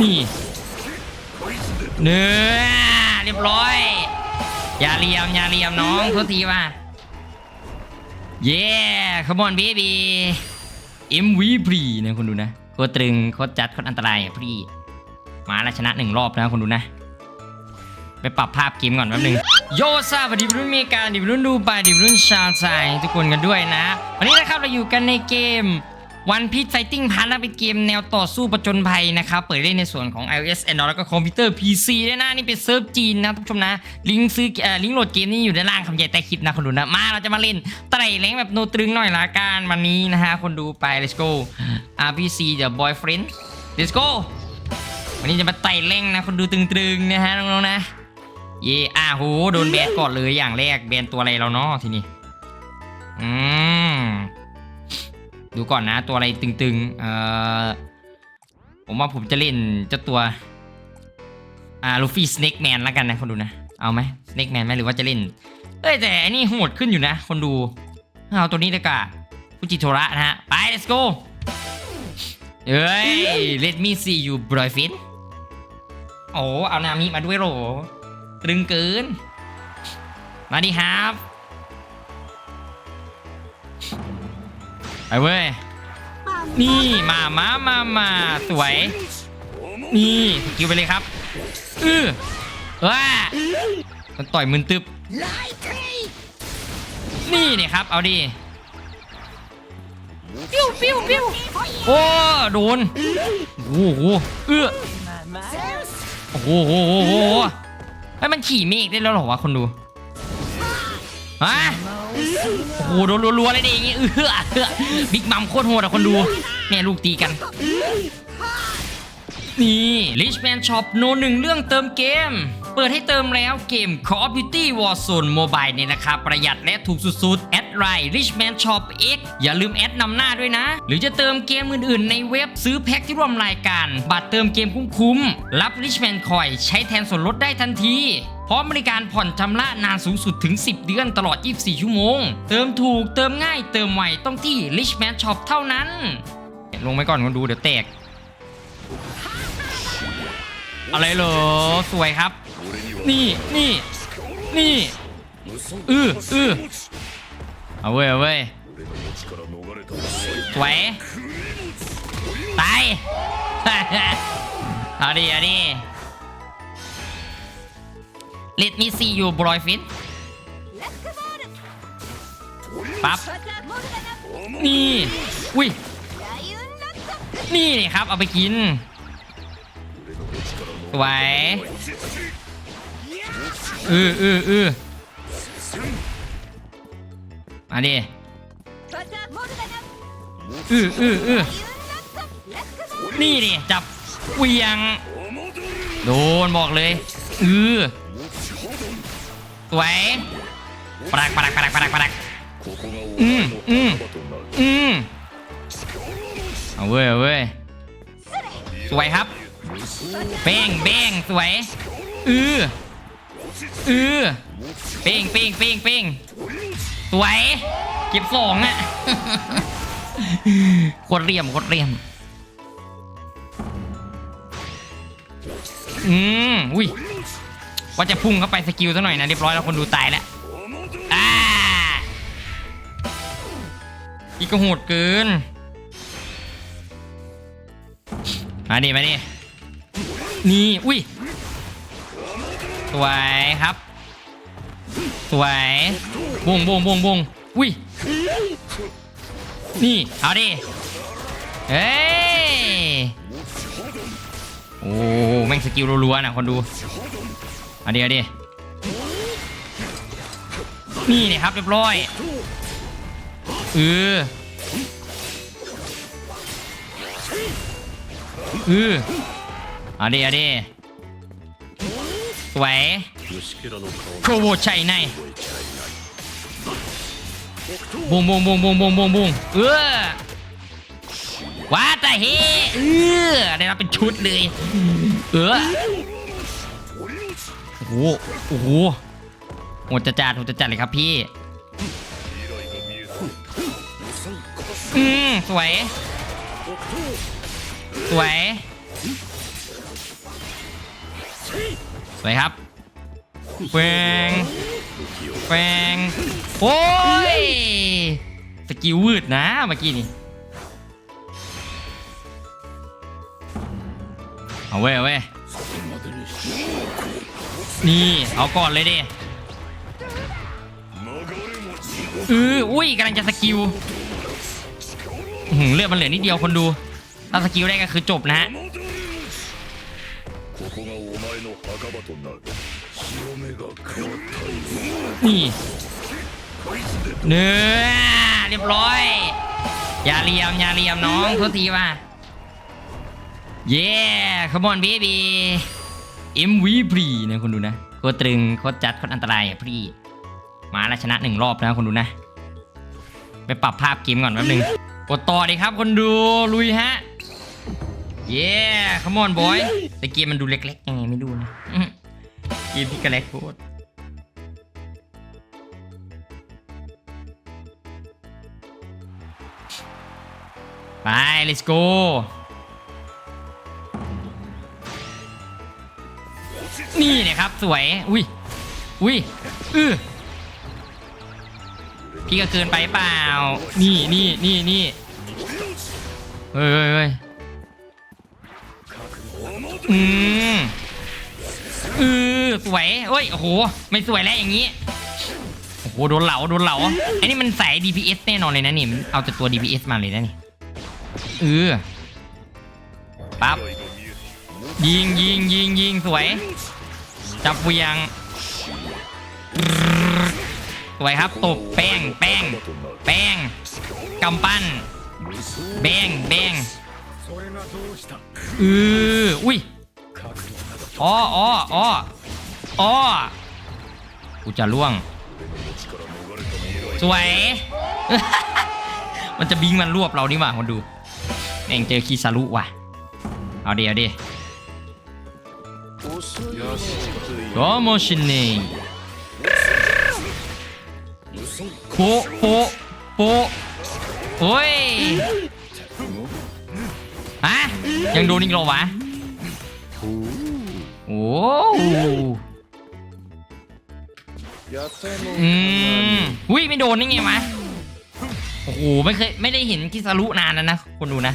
นี่เนื้อเรียบร้อย อย่าเลียมอย่าเลียมน้องโทษทีว่าเย้ขมอนเบบี MVP นะคุณดูนะโคตรตรึงโคตรจัดโคตรอันตรายอะพี่มาแล้วชนะหนึ่งรอบนะคุณดูนะไปปรับภาพเกมก่อนแป๊บนึงโยซาสวัสดีรุ่นเมกาดิบรุ่นดูไบดิบรุ่นชาวไทยทุกคนกันด้วยนะ วันนี้นะครับเราอยู่กันในเกม One Piece Fighting Pass นะเป็นเกมแนวต่อสู้ประจนภัยนะครับ เปิดเล่นในส่วนของ iOS Android แล้วก็คอมพิวเตอร์ PC ด้วยนะ นี่เป็นเซิร์ฟจีนนะทุกผู้ชมนะ ลิงก์ซื้อเอ่อลิงก์โหลดเกมนี้อยู่ด้านล่างคำใหญ่ใต้คลิปนะคนดูนะ มาเราจะมาเล่นไตรแรงแบบโนตรึงหน่อยละกันวันนี้นะฮะ คนดูไป let's go RPC the boyfriend let's go วันนี้จะมาไต่เร่งนะ คนดูตึงๆนะฮะน้องๆนะ เย่อะโหโดนแบนก่อนเลยอย่างแรกแบนตัวอะไรเราเนาะทีนี้อืม ดูก่อนนะตัวอะไรตึงๆเอ่อผมว่าผมจะเล่นเจ้าตัวอ่าลูฟี่สเน็กแมนแล้วกันนะคนดูนะ เอาไหมสเน็กแมนไหมหรือว่าจะเล่นเอ้ยแต่อันนี้โหดขึ้นอยู่นะ คนดูเอาตัวนี้เลยกะฟูจิโทระนะฮะ ไป let's go เอ้ย let me see you boyfriend โอ้เอานามิมาด้วยเหรตรึงเกิน มาดีครับ ไปเว้ย นี่มามามามาสวย นี่สกิลไปเลยครับ อือว้ามันต่อยมึนตึบ นี่เนี่ยครับ เอาดิปิ้วปิ้วปิ้วโอ้โดนโอ้โหเอื้อโอ้โหโอ้โหโอ้โหไอ้ยมันขี่เมฆได้แล้วเหรอวะคนดูฮะ โอ้โหโดนรัวๆเลยดิอย่างงี้เออเออบิ๊กมัมโคตรโหดอะคนดูแม่ลูกตีกัน นี่ Richman Shop โนหนึ่งเรื่องเติมเกม เปิดให้เติมแล้วเกม Call of Duty Warzone Mobile ในราคาประหยัดและถูกสุดๆ แอดไลน์ Richman Shop X อย่าลืมแอดนำหน้าด้วยนะ หรือจะเติมเกมอื่นๆ ในเว็บซื้อแพ็คที่ร่วมรายการ บัตรเติมเกมคุ้มๆ รับ Richman Coin ใช้แทนส่วนลดได้ทันที พร้อมบริการผ่อนชำระนานสูงสุดถึง 10 เดือนตลอด 24 ชั่วโมง เติมถูกเติมง่ายเติมไวต้องที่ Richman Shop เท่านั้น ลงไปก่อนคนดูเดี๋ยวแตก อะไรเหรอ สวยครับ นี่นี่นี่อืออือเอาเว้ยเอาเว้ยสวยตาย เอาดิเอาดิ Let me see you boyfriend ปั๊บ นี่ อุ้ย นี่นี่ครับ เอาไปกินสวยอืออืออือมาดิอืออืออือนี่ดิจับเวียง โดนบอกเลย อือ สวยปรักปรักปรักปรักปรักอืมอืมอืมเอาเว้ยเอาเว้ยสวยครับเป้งเป้งสวยอืออือเป้งเป้งเป้งเป้งสวยเก็บสองอะโคตรเรียมโคตรเรียมอืมอุ้ย ว่าจะพุ่งเข้าไปสกิลซะหน่อยนะเรียบร้อยแล้วคนดูตายแล้วอ่าอีกก็โหดเกินมาดิมาดินี่อุ้ยสวยครับ สวยบงบงบงบงอุ้ยนี่เอาดิเฮ้ยโอ้แม่งสกิลรัวๆนะคนดู เอาดิเอาดินี่นี่ครับเรียบร้อยเออเอออาดิเอาดิสวยโคโวชัยในบุ้งบุ้งบุ้งบุ้งบุ้งบุ้งบุ้งเออว้าแต่เฮเออได้รับเป็นชุดเลย เออ หโอ้โหโหดจะจัดโหดจะจัดเลยครับพี่อืมสวย สวย สวยครับแฟงแฟงโอ้ย สกิลวืดนะเมื่อกี้นี่เอาเว้ยเอาเว้ย นี่เอาก่อนเลยดิอืออุ้ยกำลังจะสกิลเลือดมันเหลือนิดเดียวคนดูถ้าสกิลได้ก็คือจบนะฮะนี่เนื้อเรียบร้อย อย่าเลียมอย่าเลียมน้องทุกทีว่าเย้ขบวนบีบี MVP นะคุณดูนะโคตรตรึงโคตรจัดโคตรอันตรายอะพี่มาแล้วชนะหนึ่งรอบนะคุณดูนะ ไปปรับภาพเกมก่อนแป๊บนึงกดต่อดีครับคนดูลุยฮะ เย้ขมอนบอยแต่เกมมันดูเล็กๆยังไงไม่ดูนะเกมที่กระเล็กโคตรไป let's go นี่เนี่ยครับสวย อุ้ย อุ้ย อือพี่ก็เกินไปเปล่า นี่นี่นี่นี่เฮ้ยเฮ้ยเอืมอือสวยเฮ้ย โอ้โห ไม่สวยแล้วอย่างนี้ โอ้โห โดนเหลา โดนเหลาไอ้นี่มันสาย DPS แน่นอนเลยนะนี่มันเอาแต่ตัว DPS มาเลยนะนี่เออปั๊บยิงยิงยิงยิงสวย จับเวียงสวยครับตบแป้งแป้งแป้งกำปั้นแบงแบงเอออุ้ยอ้ออ้ออ้ออ้อกูจะล่วง สวย มันจะบิงมันรวบเรานี่หว่าคนดูแม่งเจอคีซารุว่ะ เอาเดียวดิโก โมชินเน่โปะโปะโปะโอ้ยฮะยังโดนอีกเหรอวะโอ้อืมอุ้ยไม่โดนนี่ไงวะโอ้โหไม่เคยไม่ได้เห็นคิซารุนานแล้วนะคนดูนะ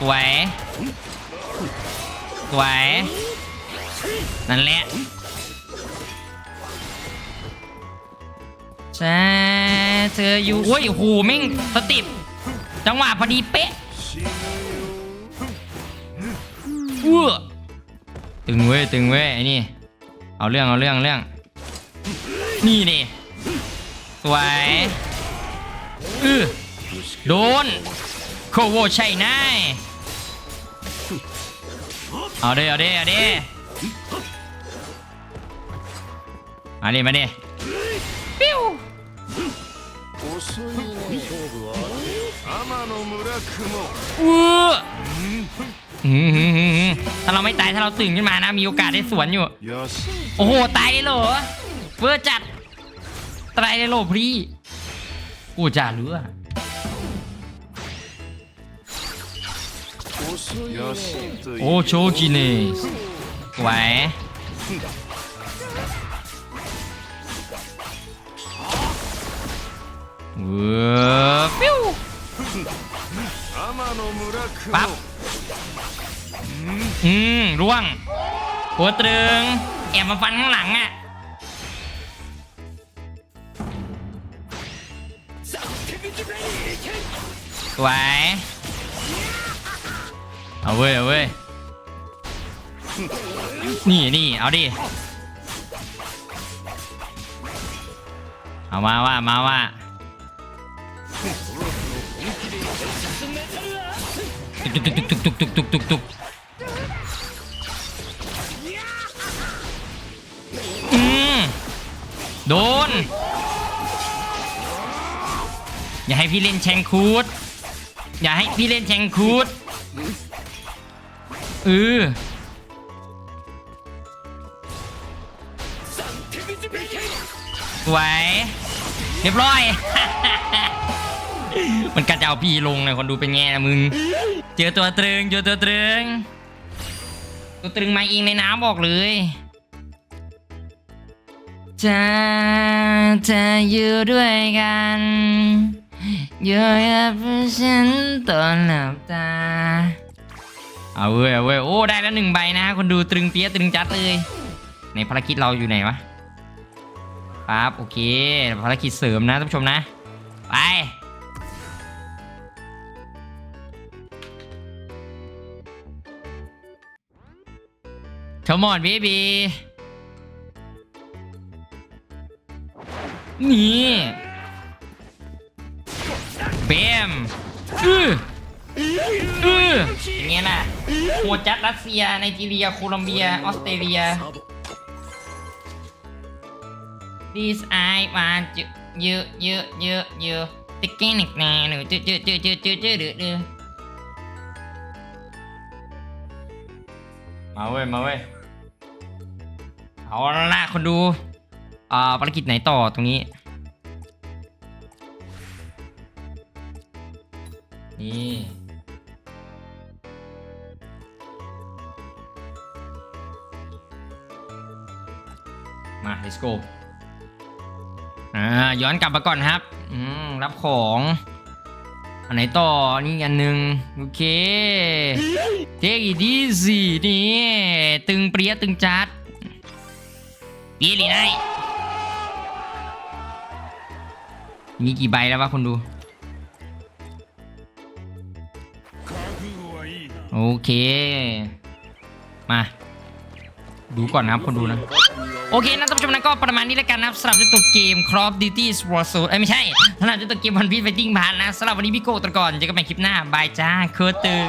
สวย สวย นั่นแหละ ใช่ เธออยู่โอ้ยโอ้โหแม่งสติปจังหวะพอดีเป๊ะอ้วตึงเว้ยตึงเว้ยไอ้นี่ เอาเรื่องเอาเรื่องเรื่อง นี่นี่สวยอือโดนโคโวใช่นาย เอาดิเอาดิเอาดิมาดิมาดิปิ้วอู้ถ้าเราไม่ตายถ้าเราตื่นขึ้นมานะมีโอกาสได้สวนอยู่ โอ้โหตายเลยเหรอเฟื่อจัดตายเลยเหรอพี่กูจ่ะรู้อะ 오 조지네 왜? 우와 뾰ปั๊บอืมร่วง หัวตรึง แอบมาฟันข้างหลังอะสวย เอาเว้ยเอาเว้ยนี่นี่เอาดิเอามาว่ามาว่าตุกตุกตุกตุกตุกตุกตุกตุกตุกอืมโดน อย่าให้พี่เล่นแชงคูดอย่าให้พี่เล่นแชงคูด เออสวยเรียบร้อย มันกัดจะเอาพี่ลงเลยคนดูเป็นไงนะมึง เจอตัวตรึงเจอตัวตรึง ตัวตรึงมาเองในน้ำบอกเลยจะจะอยู่ด้วยกันอยู่กับฉันตอนหลับตา เอาเว้ยเอาเว้ยโอ้ได้แล้วหนึ่งใบนะคนดูตรึงเปี้ยตรึงจัดเลยในภารกิจเราอยู่ไหนวะครับโอเคภารกิจเสริมนะท่านผู้ชมนะ ไป Come on baby นี่เบมอืออืออย่างเงี้ยน่ะ โหดจัดรัสเซียไนจีเรีย โคลอมเบีย ออสเตรเลีย This I want you you you you you ติ๊กกิ้งนิกแน่หนูจืดจืดจืดจืดจืดจืดจืดมาเว้ย มาเว้ย เอาละคนดู อ่าภารกิจไหนต่อตรงนี้ นี่ let's อ่าย้อนกลับมาก่อนครับอืมรับของ อันไหนต่อ นี่อันหนึ่งโอเค take it easy นี่ตึงเปรี้ยตึงจัดยี่หรือไงมีกี่ใบแล้ววะคนดู โอเค มา ดูก่อนนะครับคนดูนะ โอเคนะท่านผู้ชมนะก็ประมาณนี้แล้วกันนะครับสำหรับเจ้าตัวเกม Cross Duty Warzone เอ้ยไม่ใช่สำหรับเจ้าตัวเกม One Piece Fighting Pass นะสำหรับวันนี้พี่โกตะก่อนเจอกันใหม่คลิปหน้าบายจ้าเคอร์ตึง